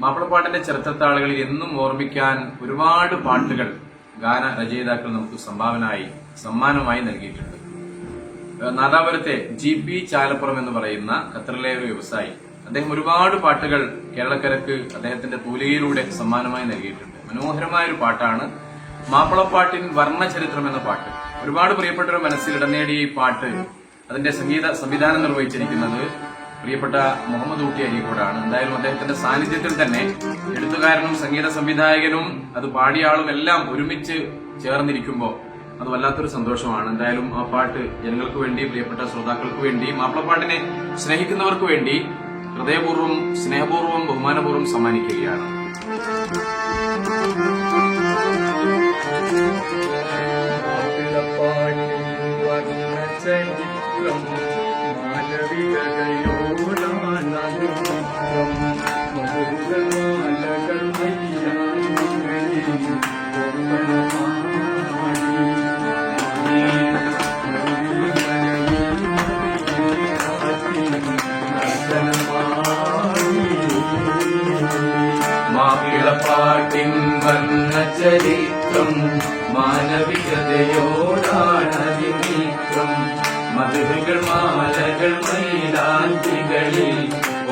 മാപ്പിളപ്പാട്ടിന്റെ ചരിത്രത്താളുകളിൽ എന്നും ഓർമ്മിക്കാൻ ഒരുപാട് പാട്ടുകൾ ഗാന രചയിതാക്കൾ നമുക്ക് സംഭാവനയായി സമ്മാനമായി നൽകിയിട്ടുണ്ട്. നാദാപുരത്തെ ജി പി ചാലപ്പുറം എന്ന് പറയുന്ന ഖത്തറിലെ ഒരു വ്യവസായി. അദ്ദേഹം ഒരുപാട് പാട്ടുകൾ കേരളക്കരക്ക് അദ്ദേഹത്തിന്റെ തൂലികയിലൂടെ സമ്മാനമായി നൽകിയിട്ടുണ്ട്. മനോഹരമായ ഒരു പാട്ടാണ് മാപ്പിളപ്പാട്ടിൻ വർണചരിത്രം എന്ന പാട്ട്. ഒരുപാട് പ്രിയപ്പെട്ടവരുടെ മനസ്സിൽ ഇടം നേടിയ ഈ പാട്ട് അതിന്റെ സംഗീത സംവിധാനം നിർവഹിച്ചിരിക്കുന്നത് പ്രിയപ്പെട്ട മുഹമ്മദ് ഊട്ടി അരീക്കോടാണ് എന്തായാലും അദ്ദേഹത്തിന്റെ സാന്നിധ്യത്തിൽ തന്നെ എഴുത്തുകാരനും സംഗീത സംവിധായകനും അത് പാടിയ ആളും എല്ലാം ഒരുമിച്ച് ചേർന്നിരിക്കുമ്പോൾ അത് വല്ലാത്തൊരു സന്തോഷമാണ്. എന്തായാലും ആ പാട്ട് ജനങ്ങൾക്ക് വേണ്ടി പ്രിയപ്പെട്ട ശ്രോതാക്കൾക്ക് വേണ്ടി മാപ്പിളപ്പാട്ടിനെ സ്നേഹിക്കുന്നവർക്ക് വേണ്ടി ഹൃദയപൂർവം സ്നേഹപൂർവം ബഹുമാനപൂർവം സമ്മാനിക്കുകയാണ്. മാപ്പിളപ്പാട്ടിൻ വന്ന ചരിത്രം മാനവികതയോടാണതിനീത്രം മധുരകൾ മാലകൾ മൈലാഞ്ചികളിൽ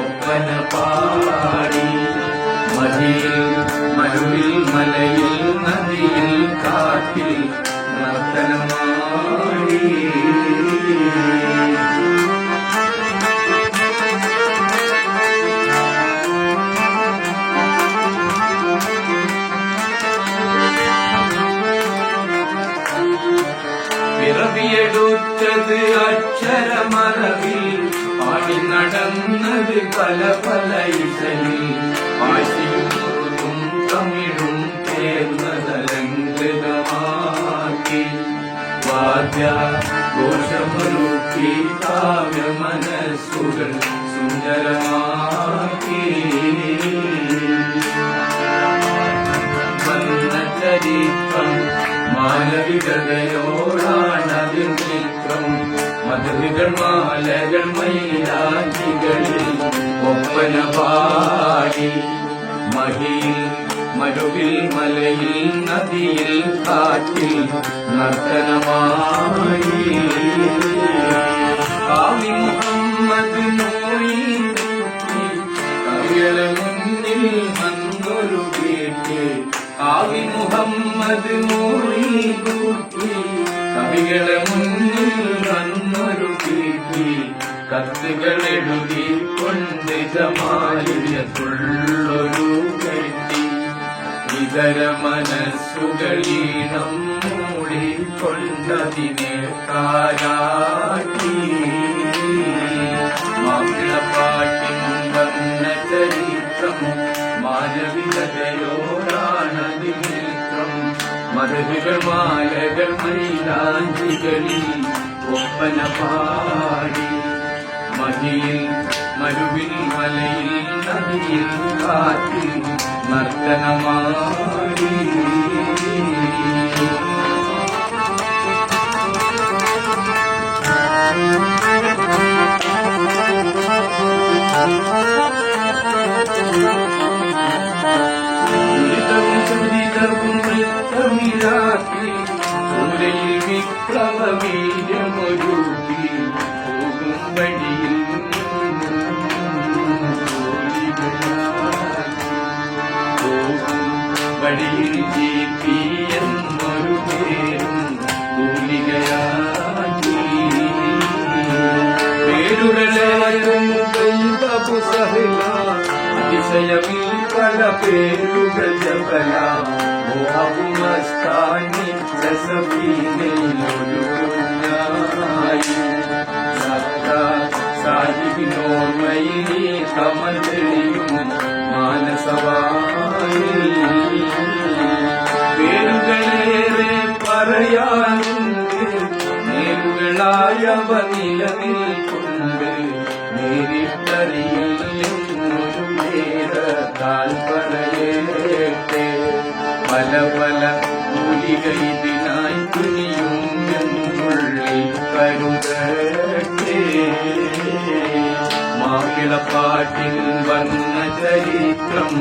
ഒപ്പന പാടി. മതിയിൽ മരുവിൽ മലയിൽ നദിയിൽ കാട്ടിൽ നർത്തനമാടി. പിറവിയെടുത്തത് അക്ഷരമറവിൽ പാടി നടന്നത് പല പല ഇശലിൽ. ആശയും ഉറുദും തമിഴും ചേർന്നതലങ്കൃതമാക്കി വാദ്യ ഘോഷമൊരുക്കി കാവ്യ മനസ്സുകൾ സുന്ദരമാക്കി. മാനവികതയോടാണതിൽ ചിത്രം മധുരികൾ മാലകൾ മൈലാജികളിൽ ഒപ്പന പാടി മഹിയിൽ മരുവിൽ മലയിൽ നദിയിൽ കാറ്റിൽ നർത്തനമായി. കാവി മുഹമ്മദ് നോയി കത്തുകൾ എഴുതി കൊണ്ട് ജമാലിയത്തുള്ളൊരു കെട്ടി ഇതര മനസ്സുകളീണം മൂടിക്കൊണ്ടതിനെ കാരാട്ടി മാപ്പിളപ്പാട്ടിൻ വന്ന ചരിത്രം മാനവികതയോടാണതി നേത്രം മധുരകൾ മാലകൾ മൈലാഞ്ചികളിൽ ഒപ്പന പാടി മഹിയിൽ മരുവിൻ മലയിൽ നദിയിൽ കാറ്റിൽ നർത്തനമാടി. അതിശയമിൽ പല പേരുകൾ ജപല കുഞ്ഞായി സത്ത സാഹിബിനോർമ്മയിൽ കമൽ തെളിയും മാനസവായി പേരുകളേറെ പറയാനുണ്ട് നേരുകളായവ പറയേട്ടെ പല പല കൂലിക ഇതിനായി തുനിയും എന്നുള്ളിൽ കരുതട്ടെ. മാപ്പിളപ്പാട്ടിൻ വർണ ചരിത്രം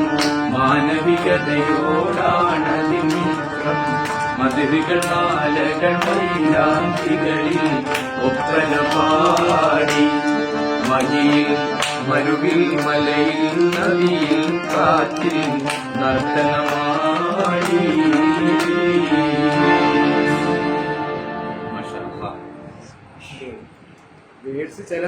മാനവികതയോടാണതിമിത്രം. മതിലുകൾ മാലകൾ മൈലാന്തികളിൽ ഒപ്പന പാടി മഹിയിൽ മരുവിൽ മലയിൽ നദിയിൽ കാറ്റിൽ നർത്തനമാടി. വേർഡ്സ് ചില